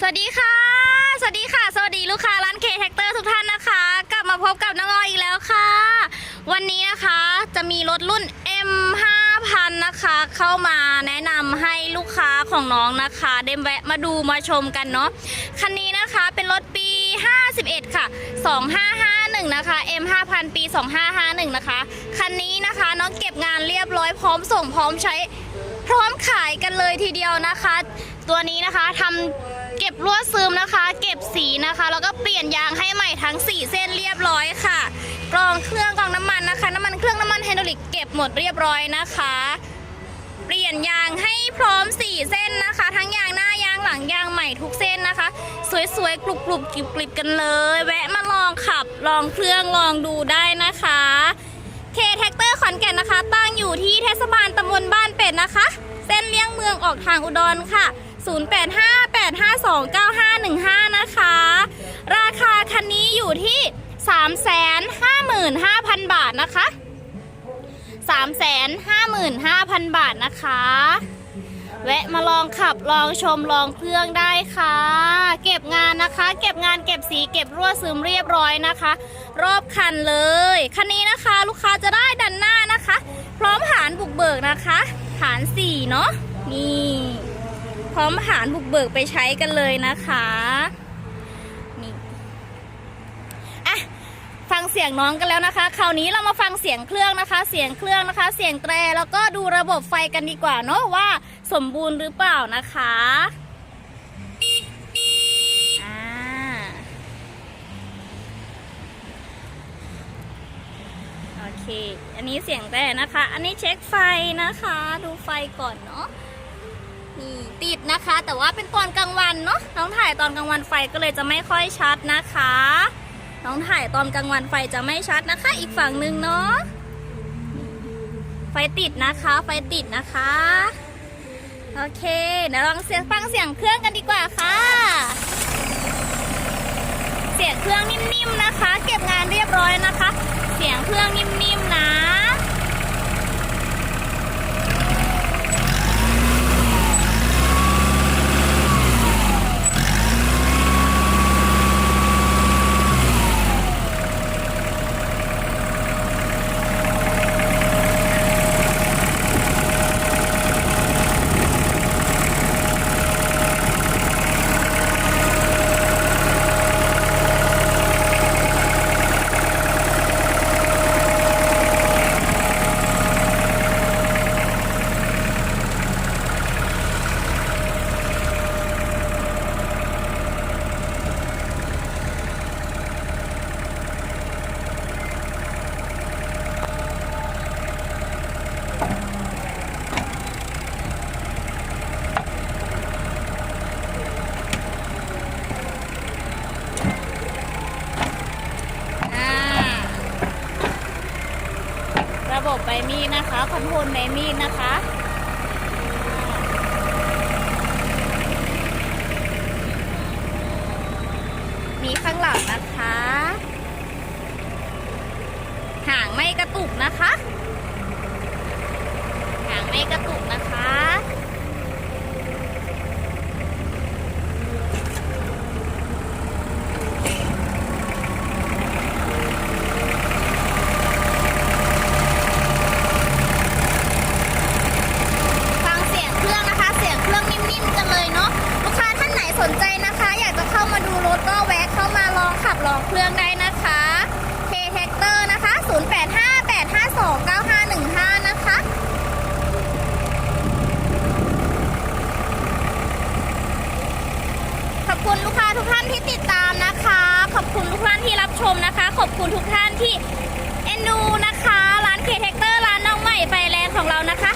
สวัสดีค่ะ สวัสดีค่ะ สวัสดีลูกค้าร้านเคแท็กเตอร์ทุกท่านนะคะ กลับมาพบกับน้องออยอีกแล้วค่ะ วันนี้นะคะจะมีรถรุ่น M 5000นะคะ เข้ามาแนะนำให้ลูกค้าของน้องนะคะได้แวะมาดูมาชมกันเนาะคันนี้นะคะเป็นรถปี 51 ค่ะ 2551 นะคะ M 5000ปี 2551 นะคะ คันนี้นะคะน้องเก็บงานเรียบร้อยพร้อมส่งพร้อมใช้พร้อมขายกันเลยทีเดียวนะคะ ตัวนี้นะคะทำ เก็บลวดซึมนะคะ เก็บสีนะคะ แล้วก็เปลี่ยนยางให้ใหม่ทั้ง 4 เส้นเรียบร้อยค่ะ กรองเครื่องกรองน้ำมันนะคะ น้ำมันเครื่องน้ำมันไฮดรอลิกเก็บหมดเรียบร้อยนะคะ เปลี่ยนยางให้พร้อม 4 เส้นนะคะ ทั้งยางหน้ายางหลังยางใหม่ทุกเส้นนะคะ สวยๆกรุบๆกริบๆกันเลย แวะมาลองขับลองเครื่องลองดูได้นะคะเคแท็กเตอร์ขอนแก่นนะคะ ตั้งอยู่ที่เทศบาลตำบลบ้านเป็ดนะคะ เส้นเลี่ยงเมืองออกทางอุดรค่ะ 8 5 2 9 5 1 5 นะคะ ราคาคันนี้อยู่ที่ 355,000 บาทนะคะ 355,000 บาทนะคะ แวะมาลองขับลองชมลองเครื่องได้ค่ะ เก็บงานนะคะ เก็บงานเก็บสีเก็บรั่วซึมเรียบร้อยนะคะ รอบคันเลย คันนี้นะคะลูกค้าจะได้ดันหน้านะคะ พร้อมหารบุกเบิกนะคะหารสี่เนาะนี่ ร้อมหารบุกเบิกไปใช้กันเลยนะคะนี่อะฟังเสียงน้องกันแล้วนะคะ คราวนี้เรามาฟังเสียงเครื่องนะคะ เสียงเครื่องนะคะ เสียงแตรแล้วก็ดูระบบไฟกันดีกว่าเนาะว่าสมบูรณ์หรือเปล่านะคะอ่าโอเคอันนี้เสียงแตรนะคะ อันนี้เช็คไฟนะคะ ดูไฟก่อนเนาะ นี่ติดนะคะ แต่ว่าเป็นตอนกลางวันเนาะน้องถ่ายตอนกลางวันไฟก็เลยจะไม่ค่อยชัดนะคะ น้องถ่ายตอนกลางวันไฟจะไม่ชัดนะคะ อีกฝั่งหนึ่งเนาะไฟติดนะคะ ไฟติดนะคะโอเคเดี๋ยวลองเสียงฟังเสียงเครื่องกันดีกว่าค่ะ เสียงเครื่องนิ่มๆนะคะ เก็บงานเรียบร้อยนะคะ เสียงเครื่องนิ่มๆนะ อ่าระบบใบ มีดนะคะคอนโทรลใบมีดนะคะมีข้างหลังนะคะ หางไม่กระตุกนะคะ หางไม่กระตุกนะคะ ฟังเสียงเครื่องนะคะ เสียงเครื่องนิ่มๆกันเลยเนาะ ลูกค้าท่านไหนสนใจนะคะ อยากจะเข้ามาดูรถก็แวะเข้ามาลองขับลองเครื่องได้นะคะ K t a c t o r นะคะ 0858529515 นะคะ ขอบ คุณลูกค้าทุกท่านที่ติดตามนะคะ ขอบคุณทุกท่านที่รับชมนะคะ ขอบคุณทุกท่านที่เอ็นดูนะคะ ร้านเคเทคเตอร์ร้านน้องใหม่ไฟแรงของเรานะคะ